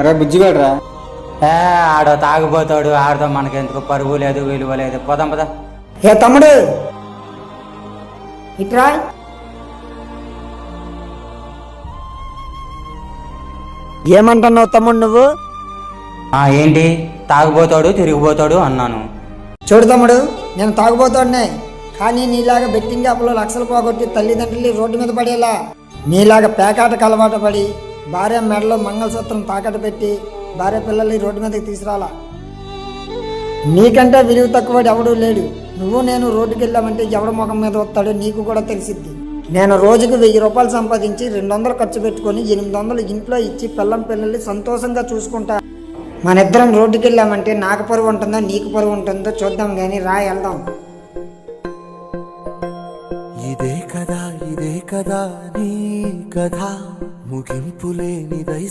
అరే బుజ్జిగాడ్రా. ఏ ఆడో తాగిపోతాడు ఆడితో మనకెందుకు? పరువు లేదు విలువ లేదు. పోదాం పదా. ఏ తమ్ముడు? ఇట్రా ఏమంటున్నావు తమ్ముడు నువ్వు? ఆ ఏంటి? తాగిపోతాడు తిరిగిపోతాడు అన్నాను. చూడు తమ్ముడు నేను తాగుబోతాడునే. కానీ నీలాగా బెట్టింగ్ యాప్లో లక్షలు పోగొట్టి తల్లిదండ్రులు రోడ్డు మీద పడేలా. నీలాగా పేకాటకు అలవాటు పడి భార్య మెడలో మంగళసూత్రం తాకట్టు పెట్టి భార్య పిల్లల్ని రోడ్డు మీదకి తీసుకురాలా? నీకంటే విలువ తక్కువ ఎవడూ లేడు. నువ్వు నేను రోడ్డుకి వెళ్ళామంటే ఎవడ ముఖం మీద వస్తాడో నీకు కూడా తెలిసిద్ది. నేను రోజుకు వెయ్యి రూపాయలు సంపాదించి రెండు వందలు ఖర్చు పెట్టుకొని ఎనిమిది వందలు ఇంట్లో ఇచ్చి పిల్లం పిల్లల్ని సంతోషంగా చూసుకుంటా. మన ఇద్దరం రోడ్డుకి వెళ్ళామంటే నాకు పరువు ఉంటుందో నీకు పరువు ఉంటుందో చూద్దాం కానీ రా వెళ్దాం. ఇదే కదా ఇదే కదా నీ కథ ముగింపు లేనిదై